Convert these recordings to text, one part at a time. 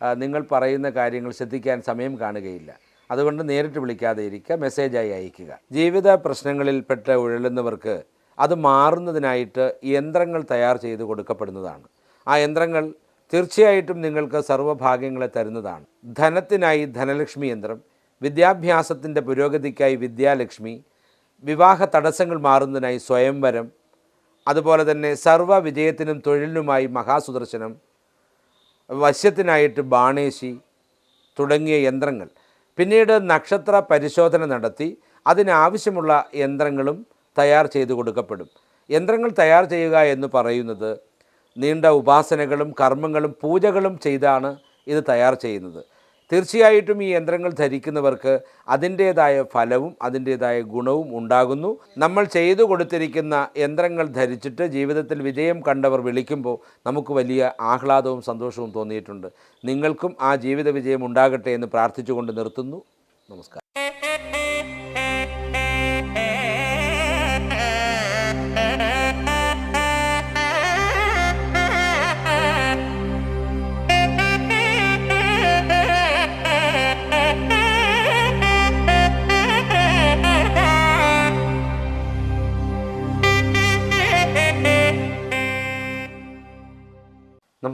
നിങ്ങൾ പറയുന്ന കാര്യങ്ങൾ ശ്രദ്ധിക്കാൻ സമയം കാണുകയില്ല. അതുകൊണ്ട് നേരിട്ട് വിളിക്കാതെ ഇരിക്കുക മെസ്സേജായി അയയ്ക്കുക ജീവിത പ്രശ്നങ്ങളിൽപ്പെട്ട് ഉഴലുന്നവർക്ക് അത് മാറുന്നതിനായിട്ട് യന്ത്രങ്ങൾ തയ്യാർ ചെയ്ത് കൊടുക്കപ്പെടുന്നതാണ്. ആ യന്ത്രങ്ങൾ തീർച്ചയായിട്ടും നിങ്ങൾക്ക് സർവഭാഗ്യങ്ങളെ തരുന്നതാണ്. ധനത്തിനായി ധനലക്ഷ്മി യന്ത്രം വിദ്യാഭ്യാസത്തിന്റെ പുരോഗതിക്കായി വിദ്യാലക്ഷ്മി വിവാഹ തടസ്സങ്ങൾ മാറുന്നതിനായി സ്വയംവരം അതുപോലെ തന്നെ സർവ വിജയത്തിനും തൊഴിലിനുമായി മഹാസുദർശനം വശ്യത്തിനായിട്ട് ബാണേശി തുടങ്ങിയ യന്ത്രങ്ങൾ. പിന്നീട് നക്ഷത്ര പരിശോധന നടത്തി അതിനാവശ്യമുള്ള യന്ത്രങ്ങളും തയ്യാർ ചെയ്തു കൊടുക്കപ്പെടും. യന്ത്രങ്ങൾ തയ്യാർ ചെയ്യുക എന്ന് പറയുന്നത് നീണ്ട ഉപാസനകളും കർമ്മങ്ങളും പൂജകളും ചെയ്താണ് ഇത് തയ്യാർ ചെയ്യുന്നത്. തീർച്ചയായിട്ടും ഈ യന്ത്രങ്ങൾ ധരിക്കുന്നവർക്ക് അതിന്റേതായ ഫലവും അതിന്റേതായ ഗുണവും ഉണ്ടാകുന്നു. നമ്മൾ ചെയ്തു കൊടുത്തിരിക്കുന്ന യന്ത്രങ്ങൾ ധരിച്ചിട്ട് ജീവിതത്തിൽ വിജയം കണ്ടവർ വിളിക്കുമ്പോൾ നമുക്ക് വലിയ ആഹ്ലാദവും സന്തോഷവും തോന്നിയിട്ടുണ്ട്. നിങ്ങൾക്കും ആ ജീവിത വിജയം ഉണ്ടാകട്ടെ എന്ന് പ്രാർത്ഥിച്ചുകൊണ്ട് നിർത്തുന്നു. നമസ്കാരം.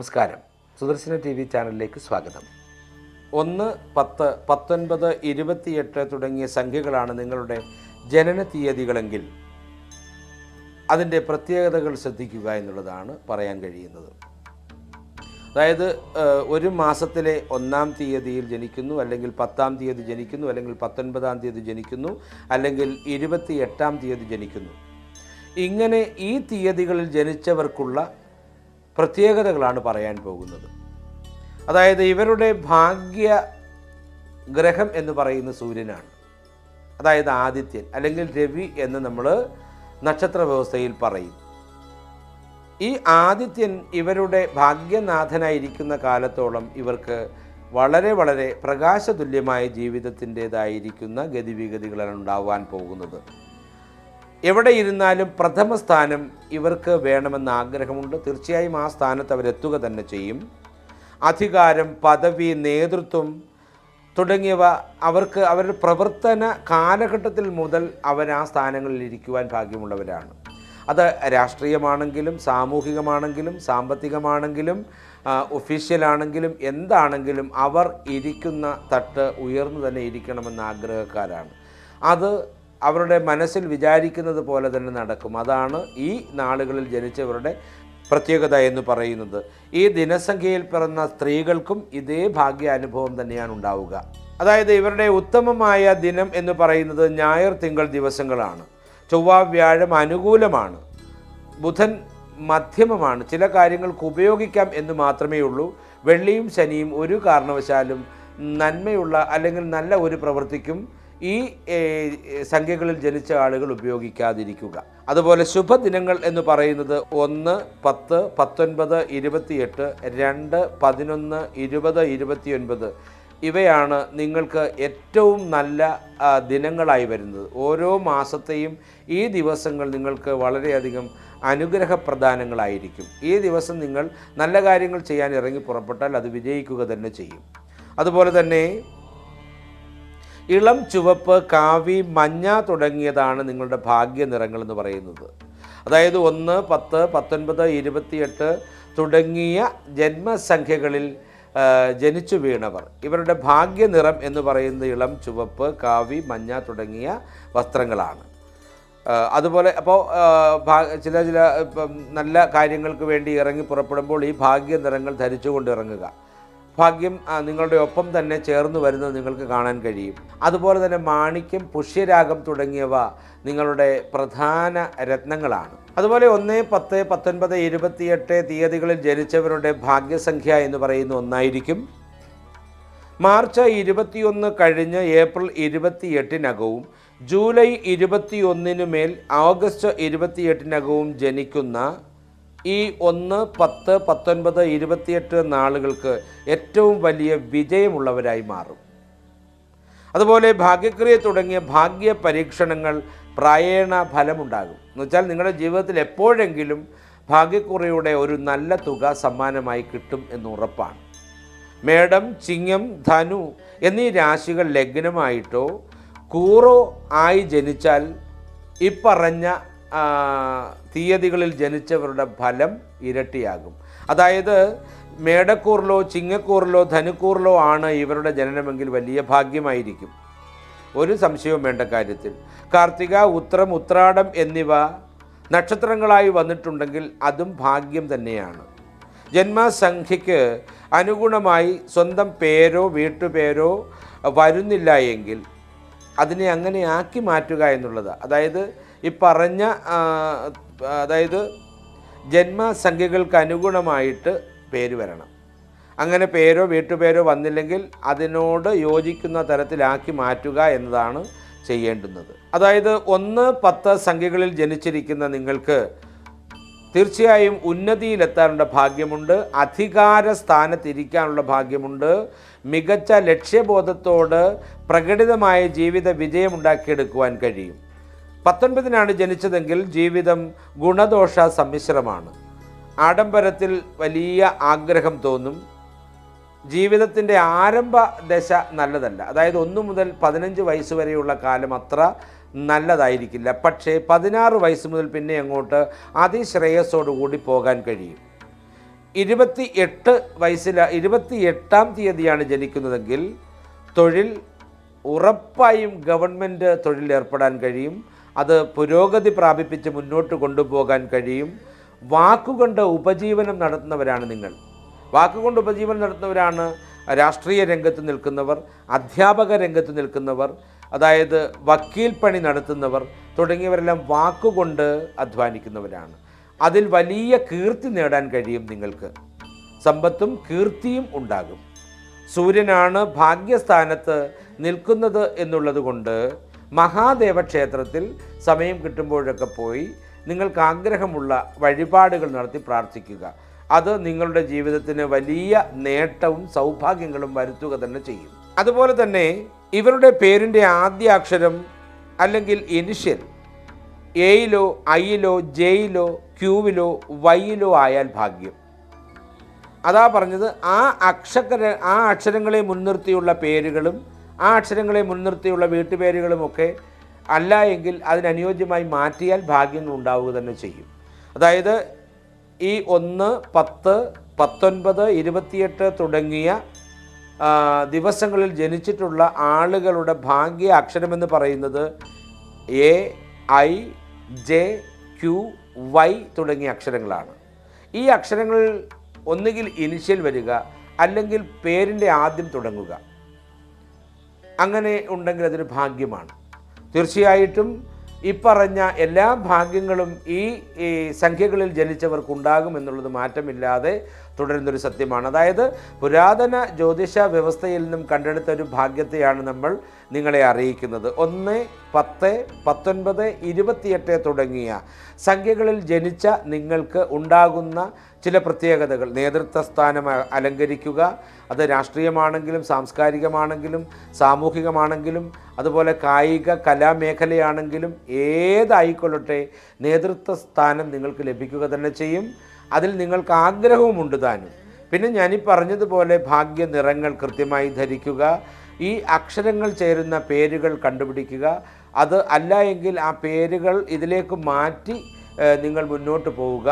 നമസ്കാരം. സുദർശന ടി വി ചാനലിലേക്ക് സ്വാഗതം. ഒന്ന് പത്ത് പത്തൊൻപത് ഇരുപത്തിയെട്ട് തുടങ്ങിയ സംഖ്യകളാണ് നിങ്ങളുടെ ജനന തീയതികളെങ്കിൽ അതിന്റെ പ്രത്യേകതകൾ ശ്രദ്ധിക്കുക എന്നുള്ളതാണ് പറയാൻ കഴിയുന്നത്. അതായത് ഒരു മാസത്തിലെ ഒന്നാം തീയതിയിൽ ജനിക്കുന്നു അല്ലെങ്കിൽ പത്താം തീയതി ജനിക്കുന്നു അല്ലെങ്കിൽ പത്തൊൻപതാം തീയതി ജനിക്കുന്നു അല്ലെങ്കിൽ ഇരുപത്തി എട്ടാം തീയതി ജനിക്കുന്നു. ഇങ്ങനെ ഈ തീയതികളിൽ ജനിച്ചവർക്കുള്ള പ്രത്യേകതകളാണ് പറയാൻ പോകുന്നത്. അതായത് ഇവരുടെ ഭാഗ്യ ഗ്രഹം എന്ന് പറയുന്ന സൂര്യനാണ്. അതായത് ആദിത്യൻ അല്ലെങ്കിൽ രവി എന്ന് നമ്മൾ നക്ഷത്ര വ്യവസ്ഥയിൽ പറയും. ഈ ആദിത്യൻ ഇവരുടെ ഭാഗ്യനാഥനായിരിക്കുന്ന കാലത്തോളം ഇവർക്ക് വളരെ വളരെ പ്രകാശതുല്യമായ ജീവിതത്തിന്റെതായിരിക്കുന്ന ഗതിവിഗതികളാണ് ഉണ്ടാവാൻ പോകുന്നത്. എവിടെ ഇരുന്നാലും പ്രഥമ സ്ഥാനം ഇവർക്ക് വേണമെന്ന ആഗ്രഹമുണ്ട്. തീർച്ചയായും ആ സ്ഥാനത്ത് അവരെത്തുക തന്നെ ചെയ്യും. അധികാരം പദവി നേതൃത്വം തുടങ്ങിയവ അവർക്ക് അവരുടെ പ്രവർത്തന കാലഘട്ടത്തിൽ മുതൽ അവർ ആ സ്ഥാനങ്ങളിൽ ഇരിക്കുവാൻ ഭാഗ്യമുള്ളവരാണ്. അത് രാഷ്ട്രീയമാണെങ്കിലും സാമൂഹികമാണെങ്കിലും സാമ്പത്തികമാണെങ്കിലും ഒഫീഷ്യലാണെങ്കിലും എന്താണെങ്കിലും അവർ ഇരിക്കുന്ന തട്ട് ഉയർന്നു തന്നെ ഇരിക്കണമെന്ന ആഗ്രഹക്കാരാണ്. അത് അവരുടെ മനസ്സിൽ വിചാരിക്കുന്നത് പോലെ തന്നെ നടക്കും. അതാണ് ഈ നാളുകളിൽ ജനിച്ചവരുടെ പ്രത്യേകത എന്ന് പറയുന്നത്. ഈ ദിനസംഖ്യയിൽ പിറന്ന സ്ത്രീകൾക്കും ഇതേ ഭാഗ്യ അനുഭവം തന്നെയാണ് ഉണ്ടാവുക. അതായത് ഇവരുടെ ഉത്തമമായ ദിനം എന്ന് പറയുന്നത് ഞായർ തിങ്കൾ ദിവസങ്ങളാണ്. ചൊവ്വ വ്യാഴം അനുകൂലമാണ്. ബുധൻ മധ്യമമാണ്. ചില കാര്യങ്ങൾക്ക് ഉപയോഗിക്കാം എന്ന് മാത്രമേ ഉള്ളൂ. വെള്ളിയും ശനിയും ഒരു കാരണവശാലും നന്മയുള്ള അല്ലെങ്കിൽ നല്ല ഒരു പ്രവൃത്തിക്കും ഈ സംഖ്യകളിൽ ജനിച്ച ആളുകൾ ഉപയോഗിക്കാതിരിക്കുക. അതുപോലെ ശുഭദിനങ്ങൾ എന്ന് പറയുന്നത് ഒന്ന് പത്ത് പത്തൊൻപത് ഇരുപത്തിയെട്ട് രണ്ട് പതിനൊന്ന് ഇരുപത് ഇരുപത്തിയൊൻപത്. ഇവയാണ് നിങ്ങൾക്ക് ഏറ്റവും നല്ല ദിനങ്ങളായി വരുന്നത്. ഓരോ മാസത്തെയും ഈ ദിവസങ്ങൾ നിങ്ങൾക്ക് വളരെയധികം അനുഗ്രഹപ്രദാനങ്ങളായിരിക്കും. ഈ ദിവസം നിങ്ങൾ നല്ല കാര്യങ്ങൾ ചെയ്യാൻ ഇറങ്ങി പുറപ്പെട്ടാൽ അത് വിജയിക്കുക തന്നെ ചെയ്യും. അതുപോലെ തന്നെ ഇളം ചുവപ്പ് കാവി മഞ്ഞ തുടങ്ങിയതാണ് നിങ്ങളുടെ ഭാഗ്യ നിറങ്ങൾ എന്ന് പറയുന്നത്. അതായത് ഒന്ന് പത്ത് പത്തൊൻപത് ഇരുപത്തിയെട്ട് തുടങ്ങിയ ജന്മസംഖ്യകളിൽ ജനിച്ചു വീണവർ. ഇവരുടെ ഭാഗ്യ നിറം എന്ന് പറയുന്ന ഇളം ചുവപ്പ് കാവി മഞ്ഞ തുടങ്ങിയ വസ്ത്രങ്ങളാണ്. അതുപോലെ അപ്പോൾ ചില ചില നല്ല കാര്യങ്ങൾക്ക് വേണ്ടി ഇറങ്ങി പുറപ്പെടുമ്പോൾ ഈ ഭാഗ്യ നിറങ്ങൾ ധരിച്ചുകൊണ്ട് ഇറങ്ങുക. ഭാഗ്യം നിങ്ങളുടെ ഒപ്പം തന്നെ ചേർന്ന് വരുന്നത് നിങ്ങൾക്ക് കാണാൻ കഴിയും. അതുപോലെ തന്നെ മാണിക്യം പുഷ്യരാഗം തുടങ്ങിയവ നിങ്ങളുടെ പ്രധാന രത്നങ്ങളാണ്. അതുപോലെ ഒന്ന് പത്ത് പത്തൊൻപത് ഇരുപത്തിയെട്ട് തീയതികളിൽ ജനിച്ചവരുടെ ഭാഗ്യസംഖ്യ എന്ന് പറയുന്ന ഒന്നായിരിക്കും. മാർച്ച് ഇരുപത്തിയൊന്ന് കഴിഞ്ഞ് ഏപ്രിൽ ഇരുപത്തിയെട്ടിനകവും ജൂലൈ ഇരുപത്തിയൊന്നിനു മേൽ ഓഗസ്റ്റ് ഇരുപത്തിയെട്ടിനകവും ജനിക്കുന്ന ഈ ഒന്ന് പത്ത് പത്തൊൻപത് ഇരുപത്തിയെട്ട് നാളുകൾക്ക് ഏറ്റവും വലിയ വിജയമുള്ളവരായി മാറും. അതുപോലെ ഭാഗ്യക്രിയ തുടങ്ങിയ ഭാഗ്യ പരീക്ഷണങ്ങൾ പ്രായേണ ഫലമുണ്ടാകും. എന്നുവെച്ചാൽ നിങ്ങളുടെ ജീവിതത്തിൽ എപ്പോഴെങ്കിലും ഭാഗ്യക്കുറയുടെ ഒരു നല്ല തുക സമ്മാനമായി കിട്ടും എന്ന് ഉറപ്പാണ്. മേടം ചിങ്ങം ധനു എന്നീ രാശികൾ ലഗ്നമായിട്ടോ കൂറോ ആയി ജനിച്ചാൽ ഇപ്പറഞ്ഞ തീയതികളിൽ ജനിച്ചവരുടെ ഫലം ഇരട്ടിയാകും. അതായത് മേടക്കൂറിലോ ചിങ്ങക്കൂറിലോ ധനുക്കൂറിലോ ആണ് ഇവരുടെ ജനനമെങ്കിൽ വലിയ ഭാഗ്യമായിരിക്കും. ഒരു സംശയവും വേണ്ട കാര്യത്തിൽ. കാർത്തിക ഉത്രം ഉത്രാടം എന്നിവ നക്ഷത്രങ്ങളായി വന്നിട്ടുണ്ടെങ്കിൽ അതും ഭാഗ്യം തന്നെയാണ്. ജന്മസംഖ്യയ്ക്ക് അനുഗുണമായി സ്വന്തം പേരോ വീട്ടുപേരോ വരുന്നില്ല എങ്കിൽ അതിനെ അങ്ങനെ ആക്കി മാറ്റുക എന്നുള്ളത്. അതായത് ഈ പറഞ്ഞ അതായത് ജന്മസംഖ്യകൾക്ക് അനുഗുണമായിട്ട് പേര് വരണം. അങ്ങനെ പേരോ വീട്ടുപേരോ വന്നില്ലെങ്കിൽ അതിനോട് യോജിക്കുന്ന തരത്തിലാക്കി മാറ്റുക എന്നതാണ് ചെയ്യേണ്ടുന്നത്. അതായത് ഒന്ന് പത്ത് സംഖ്യകളിൽ ജനിച്ചിരിക്കുന്ന നിങ്ങൾക്ക് തീർച്ചയായും ഉന്നതിയിലെത്താനുള്ള ഭാഗ്യമുണ്ട് അധികാര സ്ഥാനത്തിരിക്കാനുള്ള ഭാഗ്യമുണ്ട് മികച്ച ലക്ഷ്യബോധത്തോട് പ്രകടിതമായ ജീവിത വിജയമുണ്ടാക്കിയെടുക്കുവാൻ കഴിയും. പത്തൊൻപതിനാണ് ജനിച്ചതെങ്കിൽ ജീവിതം ഗുണദോഷ സമ്മിശ്രമാണ്. ആഡംബരത്തിൽ വലിയ ആഗ്രഹം തോന്നും. ജീവിതത്തിന്റെ ആരംഭ ദശ നല്ലതല്ല. അതായത് ഒന്ന് മുതൽ പതിനഞ്ച് വയസ്സ് വരെയുള്ള കാലം അത്ര നല്ലതായിരിക്കില്ല. പക്ഷേ പതിനാറ് വയസ്സ് മുതൽ പിന്നെ അങ്ങോട്ട് അതിശ്രേയസ്സോടുകൂടി പോകാൻ കഴിയും. ഇരുപത്തി എട്ട് വയസ്സിൽ ഇരുപത്തി എട്ടാം തീയതിയാണ് ജനിക്കുന്നതെങ്കിൽ തൊഴിൽ ഉറപ്പായും ഗവൺമെന്റ് തൊഴിൽ ഏർപ്പെടാൻ കഴിയും. അത് പുരോഗതി പ്രാപിപ്പിച്ച് മുന്നോട്ട് കൊണ്ടുപോകാൻ കഴിയും. വാക്കുകൊണ്ട് ഉപജീവനം നടത്തുന്നവരാണ് നിങ്ങൾ. വാക്കുകൊണ്ട് ഉപജീവനം നടത്തുന്നവരാണ് രാഷ്ട്രീയ രംഗത്ത് നിൽക്കുന്നവർ അധ്യാപക രംഗത്ത് നിൽക്കുന്നവർ അതായത് വക്കീൽ പണി നടത്തുന്നവർ തുടങ്ങിയവരെല്ലാം വാക്കുകൊണ്ട് അധ്വാനിക്കുന്നവരാണ്. അതിൽ വലിയ കീർത്തി നേടാൻ കഴിയും നിങ്ങൾക്ക്. സമ്പത്തും കീർത്തിയും ഉണ്ടാകും. സൂര്യനാണ് ഭാഗ്യസ്ഥാനത്ത് നിൽക്കുന്നത് എന്നുള്ളത് കൊണ്ട് മഹാദേവ ക്ഷേത്രത്തിൽ സമയം കിട്ടുമ്പോഴൊക്കെ പോയി നിങ്ങൾക്ക് ആഗ്രഹമുള്ള വഴിപാടുകൾ നടത്തി പ്രാർത്ഥിക്കുക. അത് നിങ്ങളുടെ ജീവിതത്തിന് വലിയ നേട്ടവും സൗഭാഗ്യങ്ങളും വരുത്തുക തന്നെ ചെയ്യും. അതുപോലെ തന്നെ ഇവരുടെ പേരിന്റെ ആദ്യ അക്ഷരം അല്ലെങ്കിൽ ഇനിഷ്യൽ എയിലോ ഐയിലോ ജെയിലോ ക്യൂവിലോ വൈയിലോ ആയാൽ ഭാഗ്യം. അതാ പറഞ്ഞത് ആ അക്ഷര ആ അക്ഷരങ്ങളെ മുൻനിർത്തിയുള്ള പേരുകളും ആ അക്ഷരങ്ങളെ മുൻനിർത്തിയുള്ള വീട്ടുപേരുകളുമൊക്കെ അല്ല എങ്കിൽ അതിനനുയോജ്യമായി മാറ്റിയാൽ ഭാഗ്യങ്ങൾ ഉണ്ടാവുക തന്നെ ചെയ്യും. അതായത് ഈ ഒന്ന് പത്ത് പത്തൊൻപത് ഇരുപത്തിയെട്ട് തുടങ്ങിയ ദിവസങ്ങളിൽ ജനിച്ചിട്ടുള്ള ആളുകളുടെ ഭാഗ്യ അക്ഷരമെന്ന് പറയുന്നത് A I J Q Y തുടങ്ങിയ അക്ഷരങ്ങളാണ്. ഈ അക്ഷരങ്ങൾ ഒന്നുകിൽ ഇനിഷ്യൽ വരിക അല്ലെങ്കിൽ പേരിന്റെ ആദ്യം തുടങ്ങുക. അങ്ങനെ ഉണ്ടെങ്കിൽ അതൊരു ഭാഗ്യമാണ്. തീർച്ചയായിട്ടും ഇപ്പറഞ്ഞ എല്ലാ ഭാഗ്യങ്ങളും ഈ ഈ സംഖ്യകളിൽ ജനിച്ചവർക്കുണ്ടാകും എന്നുള്ളത് മാറ്റമില്ലാതെ തുടരുന്നൊരു സത്യമാണ്. അതായത് പുരാതന ജ്യോതിഷ വ്യവസ്ഥയിൽ നിന്നും കണ്ടെടുത്ത ഒരു ഭാഗ്യത്തെയാണ് നമ്മൾ നിങ്ങളെ അറിയിക്കുന്നത്. ഒന്ന് പത്ത് പത്തൊൻപത് ഇരുപത്തിയെട്ട് തുടങ്ങിയ സംഖ്യകളിൽ ജനിച്ച നിങ്ങൾക്ക് ഉണ്ടാകുന്ന ചില പ്രത്യേകതകൾ. നേതൃത്വ സ്ഥാനം അലങ്കരിക്കുക അത് രാഷ്ട്രീയമാണെങ്കിലും സാംസ്കാരികമാണെങ്കിലും സാമൂഹികമാണെങ്കിലും അതുപോലെ കായിക കലാമേഖലയാണെങ്കിലും ഏതായിക്കൊള്ളട്ടെ നേതൃത്വ സ്ഥാനം നിങ്ങൾക്ക് ലഭിക്കുക തന്നെ ചെയ്യും. അതിൽ നിങ്ങൾക്ക് ആഗ്രഹവുമുണ്ട് താനും. പിന്നെ ഞാനീ പറഞ്ഞതുപോലെ ഭാഗ്യ നിറങ്ങൾ കൃത്യമായി ധരിക്കുക ഈ അക്ഷരങ്ങൾ ചേരുന്ന പേരുകൾ കണ്ടുപിടിക്കുക. അത് അല്ല എങ്കിൽ ആ പേരുകൾ ഇതിലേക്ക് മാറ്റി നിങ്ങൾ മുന്നോട്ട് പോവുക.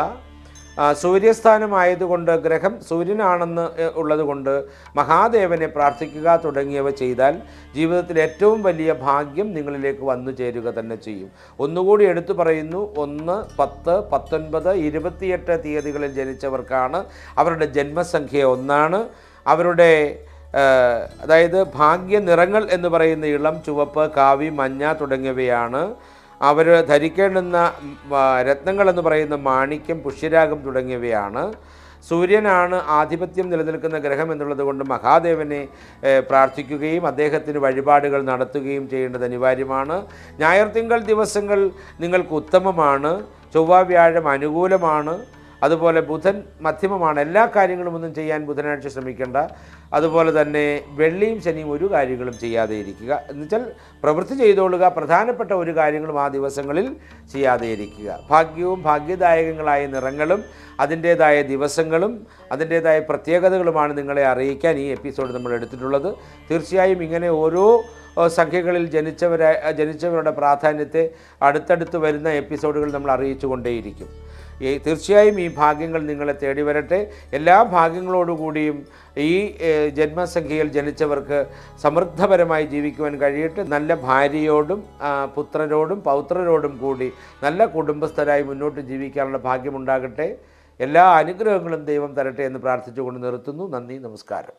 സൂര്യസ്ഥാനമായതുകൊണ്ട് ഗ്രഹം സൂര്യനാണെന്ന് ഉള്ളതുകൊണ്ട് മഹാദേവനെ പ്രാർത്ഥിക്കുക തുടങ്ങിയവ ചെയ്താൽ ജീവിതത്തിൽ ഏറ്റവും വലിയ ഭാഗ്യം നിങ്ങളിലേക്ക് വന്നു ചേരുക തന്നെ ചെയ്യും. ഒന്നുകൂടി എടുത്തു പറയുന്നു ഒന്ന് പത്ത് പത്തൊൻപത് ഇരുപത്തിയെട്ട് തീയതികളിൽ ജനിച്ചവർക്കാണ് അവരുടെ ജന്മസംഖ്യ ഒന്നാണ്. അവരുടെ അതായത് ഭാഗ്യ നിറങ്ങൾ എന്ന് പറയുന്ന ഇളം ചുവപ്പ് കാവി മഞ്ഞ തുടങ്ങിയവയാണ്. അവർ ധരിക്കേണ്ടുന്ന രത്നങ്ങളെന്ന് പറയുന്ന മാണിക്യം പുഷ്യരാഗം തുടങ്ങിയവയാണ്. സൂര്യനാണ് ആധിപത്യം നിലനിൽക്കുന്ന ഗ്രഹം എന്നുള്ളത് കൊണ്ട് മഹാദേവനെ പ്രാർത്ഥിക്കുകയും അദ്ദേഹത്തിന് വഴിപാടുകൾ നടത്തുകയും ചെയ്യേണ്ടത് അനിവാര്യമാണ്. ഞായർ തിങ്കൾ ദിവസങ്ങൾ നിങ്ങൾക്ക് ഉത്തമമാണ്. ചൊവ്വ വ്യാഴം അനുകൂലമാണ്. അതുപോലെ ബുധൻ മധ്യമമാണ്. എല്ലാ കാര്യങ്ങളും ഒന്നും ചെയ്യാൻ ബുധനാഴ്ച ശ്രമിക്കേണ്ട. അതുപോലെ തന്നെ വെള്ളിയും ശനിയും ഒരു കാര്യങ്ങളും ചെയ്യാതെ ഇരിക്കുക. എന്നുവെച്ചാൽ പ്രവൃത്തി ചെയ്തോളുക പ്രധാനപ്പെട്ട ഒരു കാര്യങ്ങളും ആ ദിവസങ്ങളിൽ ചെയ്യാതെ ഇരിക്കുക. ഭാഗ്യവും ഭാഗ്യദായകങ്ങളായ നിറങ്ങളും അതിന്റേതായ ദിവസങ്ങളും അതിന്റേതായ പ്രത്യേകതകളുമാണ് നിങ്ങളെ അറിയിക്കാൻ ഈ എപ്പിസോഡ് നമ്മൾ എടുത്തിട്ടുള്ളത്. തീർച്ചയായും ഇങ്ങനെ ഓരോ സംഖ്യകളിൽ ജനിച്ചവരെ ജനിച്ചവരുടെ പ്രാധാന്യത്തെ അടുത്തടുത്ത് വരുന്ന എപ്പിസോഡുകൾ നമ്മൾ അറിയിച്ചു കൊണ്ടേയിരിക്കും ഈ തീർച്ചയായും ഈ ഭാഗ്യങ്ങൾ നിങ്ങളെ തേടി വരട്ടെ. എല്ലാ ഭാഗ്യങ്ങളോടുകൂടിയും ഈ ജന്മസംഖ്യയിൽ ജനിച്ചവർക്ക് സമൃദ്ധപരമായി ജീവിക്കുവാൻ കഴിയട്ടെ. നല്ല ഭാര്യയോടും പുത്രരോടും പൗത്രരോടും കൂടി നല്ല കുടുംബസ്ഥരായി മുന്നോട്ട് ജീവിക്കാനുള്ള ഭാഗ്യമുണ്ടാകട്ടെ. എല്ലാ അനുഗ്രഹങ്ങളും ദൈവം തരട്ടെ എന്ന് പ്രാർത്ഥിച്ചുകൊണ്ട് നിർത്തുന്നു. നന്ദി നമസ്കാരം.